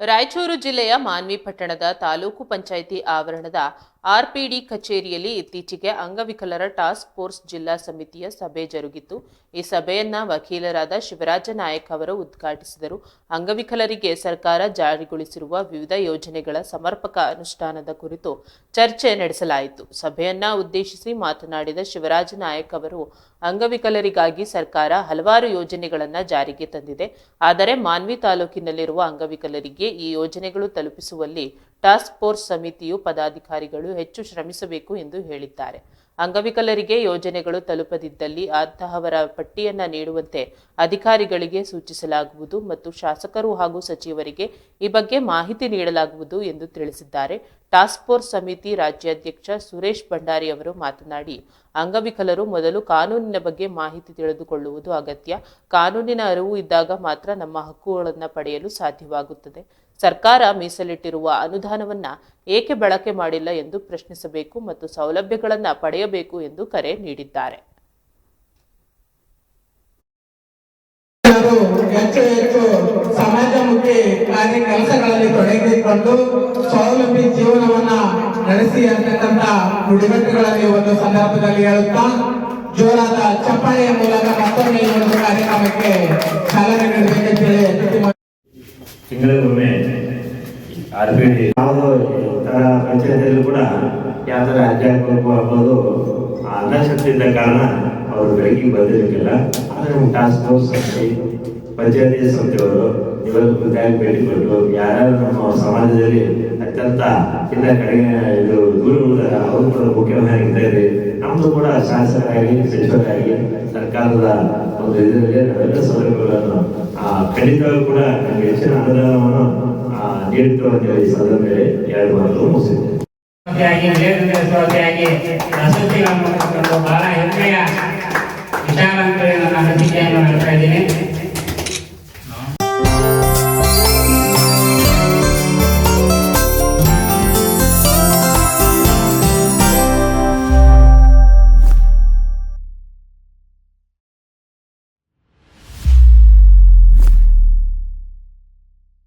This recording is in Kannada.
ರಾಯಚೂರು ಜಿಲ್ಲೆಯ ಮಾನ್ವಿ ಪಟ್ಟಣದ ತಾಲೂಕು ಪಂಚಾಯಿತಿ ಆವರಣದ ಆರ್ಪಿಡಿ ಕಚೇರಿಯಲ್ಲಿ ಇತ್ತೀಚೆಗೆ ಅಂಗವಿಕಲರ ಟಾಸ್ಕ್ ಫೋರ್ಸ್ ಜಿಲ್ಲಾ ಸಮಿತಿಯ ಸಭೆ ಜರುಗಿತು. ಈ ಸಭೆಯನ್ನ ವಕೀಲರಾದ ಶಿವರಾಜ ನಾಯಕ್ ಅವರು ಉದ್ಘಾಟಿಸಿದರು. ಅಂಗವಿಕಲರಿಗೆ ಸರ್ಕಾರ ಜಾರಿಗೊಳಿಸಿರುವ ವಿವಿಧ ಯೋಜನೆಗಳ ಸಮರ್ಪಕ ಅನುಷ್ಠಾನದ ಕುರಿತು ಚರ್ಚೆ ನಡೆಸಲಾಯಿತು. ಸಭೆಯನ್ನ ಉದ್ದೇಶಿಸಿ ಮಾತನಾಡಿದ ಶಿವರಾಜ ನಾಯಕ್ ಅವರು, ಅಂಗವಿಕಲರಿಗಾಗಿ ಸರ್ಕಾರ ಹಲವಾರು ಯೋಜನೆಗಳನ್ನು ಜಾರಿಗೆ ತಂದಿದೆ. ಆದರೆ ಮಾನ್ವಿ ತಾಲೂಕಿನಲ್ಲಿರುವ ಅಂಗವಿಕಲರಿಗೆ ಈ ಯೋಜನೆಗಳು ತಲುಪಿಸುವಲ್ಲಿ ಟಾಸ್ಕ್ ಫೋರ್ಸ್ ಸಮಿತಿಯು ಪದಾಧಿಕಾರಿಗಳು ಹೆಚ್ಚು ಶ್ರಮಿಸಬೇಕು ಎಂದು ಹೇಳಿದ್ದಾರೆ. ಅಂಗವಿಕಲರಿಗೆ ಯೋಜನೆಗಳು ತಲುಪದಿದ್ದಲ್ಲಿ ಅಂತಹವರ ಪಟ್ಟಿಯನ್ನು ನೀಡುವಂತೆ ಅಧಿಕಾರಿಗಳಿಗೆ ಸೂಚಿಸಲಾಗುವುದು ಮತ್ತು ಶಾಸಕರು ಹಾಗೂ ಸಚಿವರಿಗೆ ಈ ಬಗ್ಗೆ ಮಾಹಿತಿ ನೀಡಲಾಗುವುದು ಎಂದು ತಿಳಿಸಿದ್ದಾರೆ. ಟಾಸ್ಕ್ ಫೋರ್ಸ್ ಸಮಿತಿ ರಾಜ್ಯಾಧ್ಯಕ್ಷ ಸುರೇಶ್ ಭಂಡಾರಿ ಅವರು ಮಾತನಾಡಿ, ಅಂಗವಿಕಲರು ಮೊದಲು ಕಾನೂನಿನ ಬಗ್ಗೆ ಮಾಹಿತಿ ತಿಳಿದುಕೊಳ್ಳುವುದು ಅಗತ್ಯ. ಕಾನೂನಿನ ಅರಿವು ಇದ್ದಾಗ ಮಾತ್ರ ನಮ್ಮ ಹಕ್ಕುಗಳನ್ನು ಪಡೆಯಲು ಸಾಧ್ಯವಾಗುತ್ತದೆ. ಸರ್ಕಾರ ಮೀಸಲಿಟ್ಟಿರುವ ಅನುದಾನವನ್ನು ಏಕೆ ಬಳಕೆ ಮಾಡಿಲ್ಲ ಎಂದು ಪ್ರಶ್ನಿಸಬೇಕು ಮತ್ತು ಸೌಲಭ್ಯಗಳನ್ನು ಪಡೆಯಬೇಕು ಎಂದು ಕರೆ ನೀಡಿದ್ದಾರೆ. ಕಾರ್ಯ ಕೆಲಸಗಳಲ್ಲಿ ತೊಡಗಿಕೊಂಡು ಸ್ವಾವಲಂಬಿ ಜೀವನವನ್ನ ನಡೆಸಿ ಅಂತಕ್ಕಂಥ ನುಡಿಗಟ್ಟುಗಳಲ್ಲಿ ಒಂದು ಸಂದರ್ಭದಲ್ಲಿ ಹೇಳುತ್ತಾ ಜೋರಾದ ಚಪ್ಪಾಳೆಯ ಮೂಲಕ ಮತ್ತೊಮ್ಮೆ ಈ ಒಂದು ಕಾರ್ಯಕ್ರಮಕ್ಕೆ ಚಾಲನೆ ನೀಡಬೇಕೆಂತ ಹೇಳಿ ವಿನಂತಿ ಮಾಡಿ- ತಿಂಗಳಿಗೊಮ್ಮೆ ಆರ್ ಪಿ ಡಿ ನಾವು ಪಂಚಾಯತಿಯಲ್ಲೂ ಕೂಡ ಯಾವ ಥರ ಅರ್ಜಿ ಹಾಕಬೇಕು ಅನ್ನೋದು ಆ ಅನಾಸಕ್ತಿ ಇದ್ದ ಕಾರಣ ಅವರು ಬೆಳಕಿಗೆ ಬಂದಿರಲಿಲ್ಲ ಆದರೆ ನಮ್ಮ ಟಾಸ್ಕ್ ಫೋರ್ಸ್ ಪಂಚಾಯತಿ ಸಮಿತಿಯವರು ಇವರು ಬ್ಯಾಂಕ್ ಭೇಟಿ ಕೊಟ್ಟು ಯಾರ್ಯಾರು ನಮ್ಮ ಸಮಾಜದಲ್ಲಿ ಅತ್ಯಂತ ಇನ್ನ ಕಡೆಗೆ ಇದು ದೂರ ಉಳಿದಾರೆ ಅವರು ಕೂಡ ಮುಖ್ಯಮಂತ್ರಿಯಾಗಿದ್ದಾರೆ ನಮ್ಮದು ಕೂಡ ಶಾಸಕರಾಗಿ ಸಚಿವರಾಗಿ ಸರ್ಕಾರದ ಒಂದು ಇದರಲ್ಲಿ ನಾವೆಲ್ಲ ಸೌಲಭ್ಯಗಳನ್ನು ಖಂಡಿತವಾಗೂ ಕೂಡ ನಮಗೆ ಹೆಚ್ಚಿನ ಅನುದಾನವನ್ನು ಆ, ನೀಡುತ್ತೇವೆ ಅಂತ ಹೇಳಿ ಸಂದರ್ಭದಲ್ಲಿ ಎರಡು ಮಾತುಗಳು ಪಡೆದುಕೊಂಡು ಬಹಳ ಹೆಮ್ಮೆಯ ವಿಚಾರ ಅಂತ ಅನಿಸಿಕೆಯನ್ನು ಹೇಳ್ತಾ ಇದ್ದೀನಿ.